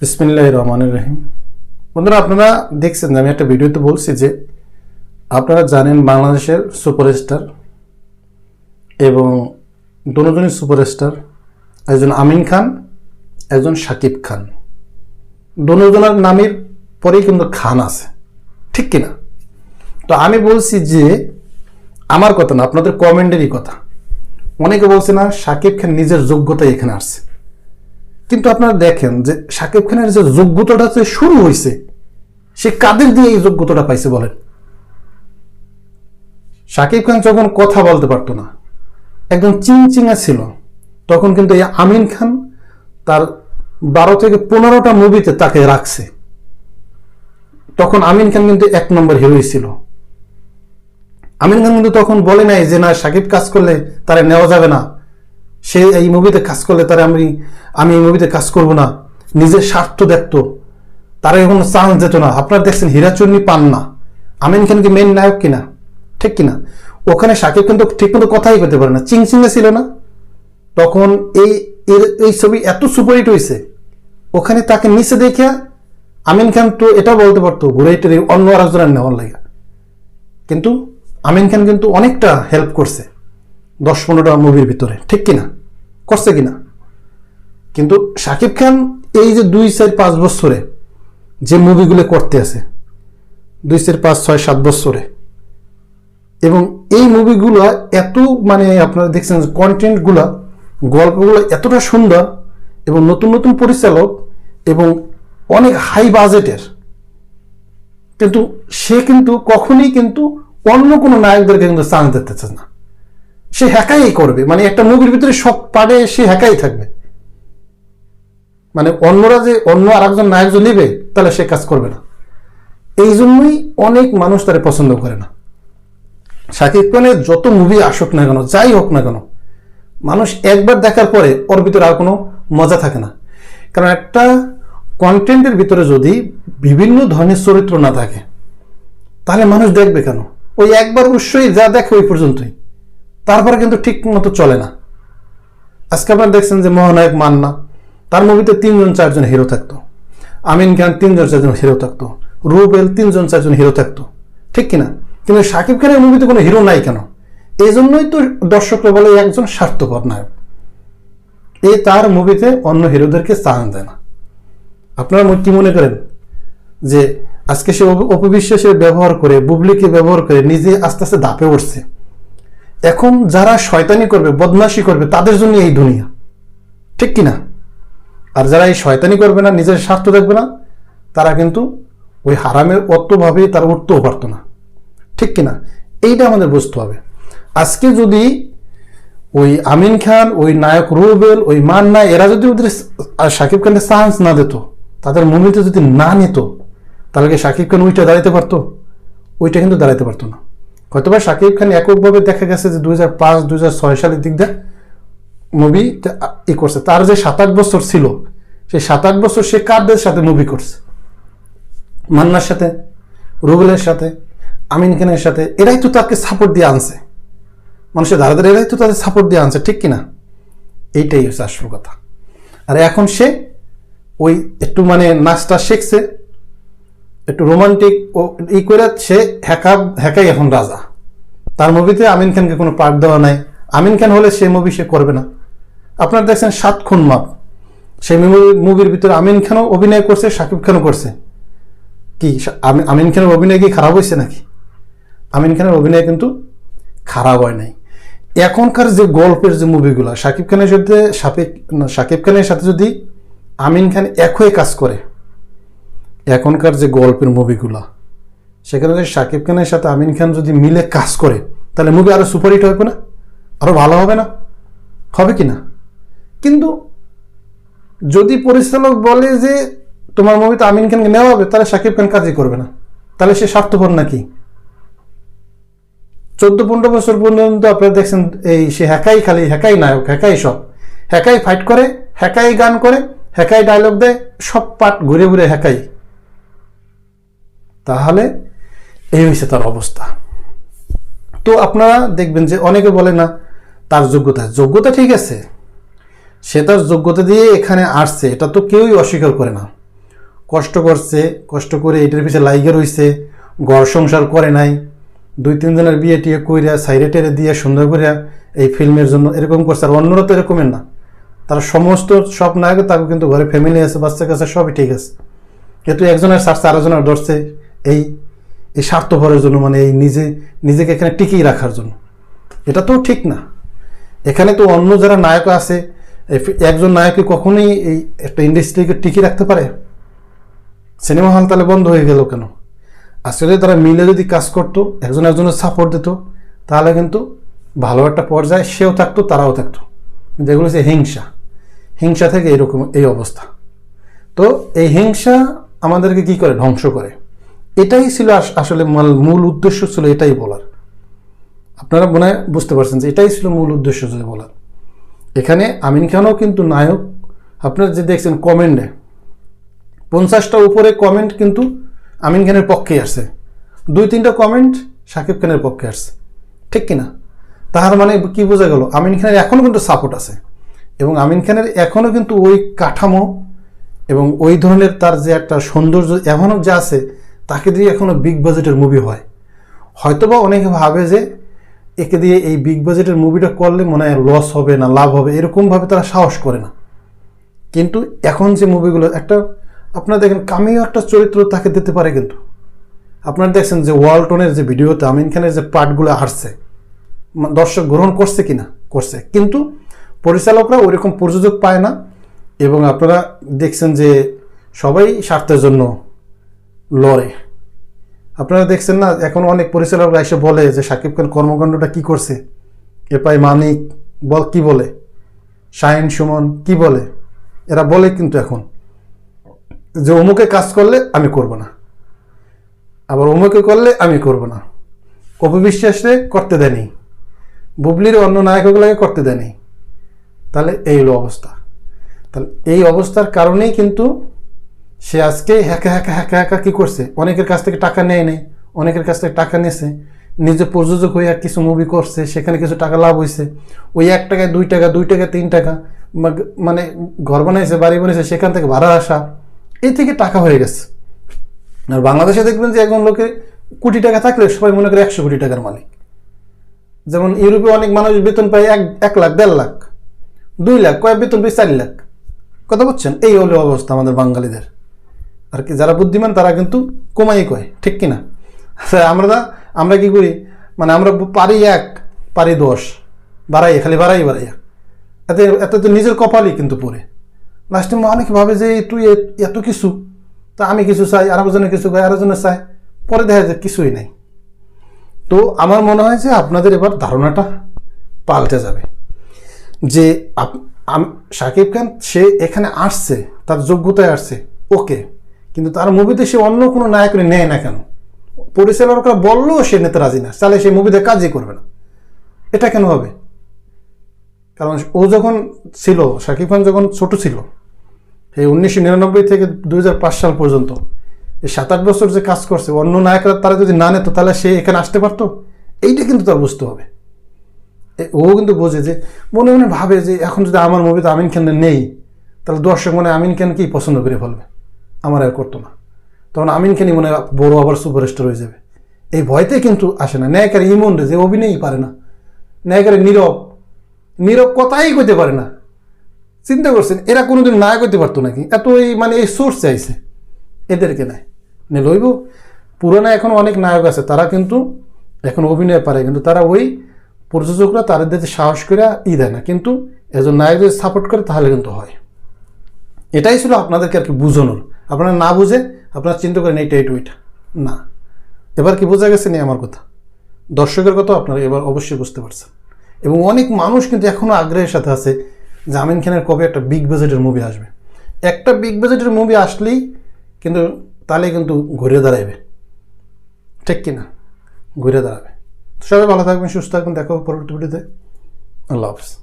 বিসমিল্লাহ রহমান রহিম। বন্ধুরা, আপনারা দেখছেন আমি একটা ভিডিওতে বলছি যে আপনারা জানেন বাংলাদেশের সুপারস্টার এবং দুজনই সুপারস্টার একজন আমিন খান, একজন শাকিব খান। দুজনের নামের পরেই কিন্তু খান আছে। ঠিক কিনা? তো আমি বলছি যে আমার কথা না, আপনাদের কমেন্টেরই কথা। অনেকে বলছে না শাকিব খান নিজের যোগ্যতায় এখানে আসছে। কিন্তু আপনারা দেখেন যে শাকিব খানের যে যোগ্যতাটা যে শুরু হয়েছে সে কাদের দিয়ে এই যোগ্যতাটা পাইছে বলেন? শাকিব খান যখন কথা বলতে পারতো না, একদম চিংচিঙা ছিল, তখন কিন্তু এই আমিন খান তার বারো থেকে পনেরোটা মুভিতে তাকে রাখছে। তখন আমিন খান কিন্তু এক নম্বর হিরোই ছিল। আমিন খান কিন্তু তখন বলে নাই যে, না, সাকিব কাজ করলে তারা নেওয়া যাবে না। সে এই মুভিতে কাজ করলে তারা আমি আমি এই মুভিতে কাজ করব না। নিজের স্বার্থ দেখত। তারা কোনো চান্স যেত না। আপনারা দেখছেন হীরাচন্নি পান না আমিন খান কি মেন নায়ক কিনা? ঠিক কিনা? ওখানে সাকিব কিন্তু ঠিক মতো কথাই করতে পারে না। চিংচিংয়ে ছিল না। তখন এই, এর, এই ছবি এত সুপারহিট হয়েছে ওখানে তাকে নিচে দেখে আমিন খান তো এটা বলতে পারতো ঘুরে টুরে অন্য আরেকজনের নেওয়ার লাগে। কিন্তু আমিন খান কিন্তু অনেকটা হেল্প করছে দশ পনেরোটা মুভির ভিতরে। ঠিক কিনা? করছে কিনা? কিন্তু শাকিব খান এই যে দুই, চার, পাঁচ বছরে যে মুভিগুলো করতে আছে, দুই, চার, পাঁচ, ছয়, সাত বছরে, এবং এই মুভিগুলো এত মানে আপনারা দেখছেন কন্টেন্টগুলো গল্পগুলো এতটা সুন্দর এবং নতুন নতুন পরিচালক এবং অনেক হাই বাজেটের কিন্তু সে কিন্তু কখনই কিন্তু অন্য কোনো নায়কদেরকে কিন্তু চান্স দিতেছে না। সে হ্যাকাই করবে। মানে একটা মুভির ভিতরে সব পার্টে সে হ্যাকাই থাকবে। মানে অন্যরা যে, অন্য আরেকজন নায়ক যে নেবে, তাহলে সে কাজ করবে না। এই জন্যই অনেক মানুষ তারা পছন্দ করে না। শাকিব খানের যত মুভি আসুক না কেন, যাই হোক না কেন, মানুষ একবার দেখার পরে ওর ভিতরে আর কোনো মজা থাকে না। কারণ একটা কন্টেন্টের ভিতরে যদি বিভিন্ন ধরনের চরিত্র না থাকে, তাহলে মানুষ দেখবে কেন? ওই একবার অবশ্যই যা দেখে ওই পর্যন্তই। তারপরে কিন্তু ঠিক মতো চলে না। আজকে আপনারা দেখছেন যে মহানায়ক মান্না, তার মুভিতে তিনজন চারজন হিরো থাকতো। আমিন খান তিনজন চারজন হিরো থাকতো। রুবেল তিনজন চারজন হিরো থাকতো। ঠিক কিনা? কিন্তু শাকিব খানের মুভিতে কোনো হিরো নাই কেন? এই জন্যই তো দর্শকরা বলে একজন স্বার্থপর নায়ক। এ তার মুভিতে অন্য হিরোদেরকে স্থান দেয় না। আপনারা কি মনে করেন? যে আজকে সে অপ- অপবিশ্বাসের ব্যবহার করে, বুবলিকে ব্যবহার করে নিজে আস্তে আস্তে দাপে উঠছে। এখন যারা শয়তানি করবে, বদমাশি করবে, তাদের জন্য এই দুনিয়া। ঠিক কিনা? আর যারা এই শয়তানি করবে না, নিজের স্বার্থ দেখবে না, তারা কিন্তু ওই হারামের অতভাবে তারা উঠতেও পারতো না। ঠিক কিনা? এইটা আমাদের বুঝতে হবে। আজকে যদি ওই আমিন খান, ওই নায়ক রুবেল, ওই মান্না, এরা যদি ওদের শাকিব খানকে চান্স না দিত, তাদের মুভিতে যদি না নিত, তাহলে কি শাকিব খান ওইটা দাঁড়াতে পারতো? ওইটা কিন্তু দাঁড়াতে পারতো না। হয়তোবা শাকিব খান এককভাবে দেখা গেছে যে দুই হাজার পাঁচ, দুই হাজার ছয় সালের দিক দিয়ে মুভি ই করছে। তার যে সাত আট বছর ছিল, সেই সাত আট বছর সে কারদের সাথে মুভি করছে? মান্নার সাথে, রুবেলের সাথে, আমিন খানের সাথে, এরাই তো তাকে সাপোর্ট দিয়ে আনছে। মানুষের ধারে ধারে এরাই তো তাদের সাপোর্ট দিয়ে আনছে, ঠিক কিনা? এইটাই হচ্ছে আসল কথা। আর এখন সে ওই একটু মানে নাচটা শিখছে একটু রোমান্টিক ও ই করে সে হ্যাকা, হ্যাকাই এখন রাজা। তার মুভিতে আমিন খানকে কোনো পার্ট দেওয়া নাই। আমিন খান হলে সে মুভি সে করবে না। আপনারা দেখছেন সাত খুন মাপ। সেই মুভির ভিতরে আমিন খানও অভিনয় করছে শাকিব খানও করছে। কি আমি- আমিন খানের অভিনয় কি খারাপ হয়েছে নাকি? আমিন খানের অভিনয় কিন্তু খারাপ হয় নাই। এখনকার যে গল্পের যে মুভিগুলো শাকিব খানের সাথে সাকিব খানের সাথে যদি আমিন খান এক হয়ে কাজ করে এখনকার যে গল্পের মুভিগুলা সেখানে যদি শাকিব খানের সাথে আমিন খান যদি মিলে কাজ করে, তাহলে মুভি আরও সুপারহিট হবে না? আরও ভালো হবে না? হবে কি না? কিন্তু যদি পরিচালক বলে যে তোমার মুভিতে আমিন খানকে নেওয়া হবে, তাহলে শাকিব খান কাজই করবে না। তাহলে সে স্বার্থপর নাকি? চোদ্দ পনেরো বছর পর্যন্ত আপনারা দেখছেন এই সে হ্যাকাই খালি, হ্যাকাই নায়ক, হ্যাকাই সব। হ্যাকাই ফাইট করে, হ্যাকাই গান করে, হ্যাকাই ডায়লগ দেয়, সব পার্ট ঘুরে ঘুরে হ্যাকাই। তাহলে এই হয়েছে তার অবস্থা। তো আপনারা দেখবেন যে অনেকে বলে, না, তার যোগ্যতা যোগ্যতা ঠিক আছে, সে তার যোগ্যতা দিয়ে এখানে আসছে, এটা তো কেউই অস্বীকার করে না। কষ্ট করছে, কষ্ট করে এটার পিছিয়ে লাইগে রইছে, ঘর সংসার করে নাই, দুই তিনজনের বিয়ে টিয়ে কইরা সাইডে টেরে দিয়ে সুন্দর করিয়া এই ফিল্মের জন্য এরকম করছে, আর অন্যরা তো এরকমের না। তারা সমস্ত সব নায়ক তাকে কিন্তু ঘরে ফ্যামিলি আছে, বাচ্চা কাছে সবই ঠিক আছে। কিন্তু একজনের স্বার্থে আরেকজনের ধরছে এই এই স্বার্থপরের জন্য মানে এই নিজে, নিজেকে এখানে টিকিয়ে রাখার জন্য। এটা তো ঠিক না। এখানে তো অন্য যারা নায়ক আছে একজন নায়ককে কখনোই এই একটা ইন্ডাস্ট্রিকে টিকিয়ে রাখতে পারে? সিনেমা হল তাহলে বন্ধ হয়ে গেল কেন? আসলে তারা মিলে যদি কাজ করতো, একজন একজনের সাপোর্ট দিত, তাহলে কিন্তু ভালো একটা পর্যায়ে সেও থাকতো, তারাও থাকতো। যেগুলো হচ্ছে হিংসা। হিংসা থেকে এরকম এই অবস্থা। তো এই হিংসা আমাদেরকে কি করে? ধ্বংস করে। এটাই ছিল আস- আসলে মূল- উদ্দেশ্য ছিল এটাই বলার। আপনারা মনে বুঝতে পারছেন যে এটাই ছিল মূল উদ্দেশ্য ছিল বলার। এখানে আমিন খানও কিন্তু নায়ক। আপনারা যে দেখছেন কমেন্টে পঞ্চাশটা উপরে কমেন্ট কিন্তু আমিন খানের পক্ষে আসছে। দুই, তিনটা কমেন্ট শাকিব খানের পক্ষে আসছে। ঠিক কিনা? তাহার মানে কি বোঝা গেল? আমিন খানের এখনও কিন্তু সাপোর্ট আছে। এবং আমিন খানের এখনও কিন্তু ওই কাঠামো এবং ওই ধরনের তার যে একটা সৌন্দর্য এখনও যা আছে তাকে দিয়ে এখনও বিগ বাজেটের মুভি হয়। হয়তোবা অনেকে ভাবে যে একে দিয়ে এই বিগ বাজেটের মুভিটা করলে মনে হয় লস হবে না, লাভ হবে এরকমভাবে তারা সাহস করে না। কিন্তু এখন যে মুভিগুলো একটা আপনারা দেখেন কামিও একটা চরিত্র তাকে দিতে পারে কিন্তু। আপনারা দেখছেন যে ওয়ালটনের যে ভিডিওতে আমিন খানের যে পার্টগুলো আসছে দর্শক গ্রহণ করছে কি না করছে। কিন্তু পরিচালকরা ওইরকম প্রযোজক পায় না এবং আপনারা দেখছেন যে সবাই স্বার্থের জন্য লড়ে। আপনারা দেখছেন না, এখন অনেক পরিচালকরা এসে বলে যে সাকিব খান কর্মকাণ্ডটা কি করছে? এপাই মানিক বল কি বলে? শাহিন সুমন কি বলে? এরা বলে কিন্তু এখন যে অমুকে কাজ করলে আমি করব না। আবার অমুকে করলে আমি করব না। কপি বিশ্বাসে করতে দেয়নি। বুবলির অন্য নায়কগুলোকে করতে দেয়নি। তাহলে এই হলো অবস্থা। তাহলে এই অবস্থার কারণেই কিন্তু সে আজকে হ্যাকা হ্যাকা হ্যাকা হ্যাকা কি করছে? অনেকের কাছ থেকে টাকা নেয় নেই, অনেকের কাছ থেকে টাকা নিয়েছে নিজে প্রযোজক হয়ে কিছু মুভি করছে, সেখানে কিছু টাকা লাভ হয়েছে ওই এক টাকায় দুই টাকা দুই টাকা তিন টাকা মানে ঘর বানাইছে, বাড়ি বানিয়েছে সেখান থেকে ভাড়া আসা এই থেকে টাকা হয়ে গেছে। আর বাংলাদেশে দেখবেন যে একজন লোকে কোটি টাকা থাকলে সবাই মনে করে একশো কোটি টাকার মালিক। যেমন ইউরোপে অনেক মানুষ বেতন পায় এক এক লাখ, দেড় লাখ, দুই লাখ কয়েক বেতন পায় চার লাখ। কথা বলছেন এই হলো অবস্থা আমাদের বাঙালিদের। আর কি যারা বুদ্ধিমান তারা কিন্তু কমাই কয় ঠিক কিনা? আচ্ছা, আমরা না আমরা কি করি? মানে আমরা পারি এক পারি দশ বাড়াই খালি বাড়াই বাড়াইয়া এতে এত তো নিজের কপালই কিন্তু পড়ে। লাস্টে অনেকে ভাবে যে তুই এত কিছু তা আমি কিছু চাই আরেকজনে কিছু চাই আরেকজনে চাই পরে দেখা যায় কিছুই নাই। তো আমার মনে হয় যে আপনাদের এবার ধারণাটা পাল্টে যাবে। যে আম- খান সে এখানে আসছে তার যোগ্যতায় আসছে ওকে। কিন্তু তার মুভিতে সে অন্য কোনো নায়ক নেয় না কেন? পরিচালকরা বললেও সে নিতে রাজি না, তাহলে সেই মুভিতে কাজই করবে না। এটা কেন হবে? কারণ ও যখন ছিল, শাকিব খান যখন ছোট ছিল, এই উনিশশো নিরানব্বই থেকে দু হাজার পাঁচ সাল পর্যন্ত এই সাত আট বছর যে কাজ করছে, অন্য নায়করা তারা যদি না নিত, তাহলে সে এখানে আসতে পারতো? এইটা কিন্তু তার বুঝতে হবে। ও কিন্তু বোঝে যে, মনে মনে ভাবে যে, এখন যদি আমার মুভিতে আমিন খান নেই, তাহলে দর্শক মনে আমিন আমিন কি পছন্দ করে ফেলবে। আমার আর করতো না। তখন আমিন খানই মনে বড় আবার সুপারস্টার হয়ে যাবে। এই ভয়তে কিন্তু আসে না। ন্যায়কার ইমন রে, যে অভিনয়ই পারে না। ন্যায়কারে নীরব নীরব কথাই কইতে পারে না। চিন্তা করছেন, এরা কোনোদিন না করতে পারতো নাকি? এত এই মানে এই সোর্স চাইছে। এদেরকে নাই নে লইব। পুরোনো এখন অনেক নায়ক আছে, তারা কিন্তু এখন অভিনয় পারে, কিন্তু তারা ওই প্রযোজকরা তাদের সাহস করে ই দেয় না। কিন্তু একজন নায়ক যদি সাপোর্ট করে তাহলে কিন্তু হয়। এটাই ছিল আপনাদেরকে আর কি বুঝানোর। আপনারা না বুঝে আপনারা চিন্তা করেন, এইটা এইটা, ওইটা। না। এবার কি বোঝা গেছে নি আমার কথা? দর্শকের কথা আপনারা এবার অবশ্যই বুঝতে পারছেন। এবং অনেক মানুষ কিন্তু এখনও আগ্রহের সাথে আছে যে আমিন খানের কবে একটা বিগ বাজেটের মুভি আসবে। একটা বিগ বাজেটের মুভি আসলেই কিন্তু তাহলে কিন্তু ঘুরে দাঁড়াইবে। ঠিক কিনা ঘুরে দাঁড়াবে। সবাই ভালো থাকবেন, সুস্থ থাকবেন। দেখো পরবর্তী ভিডিওতে। আল্লাহ হাফিজ।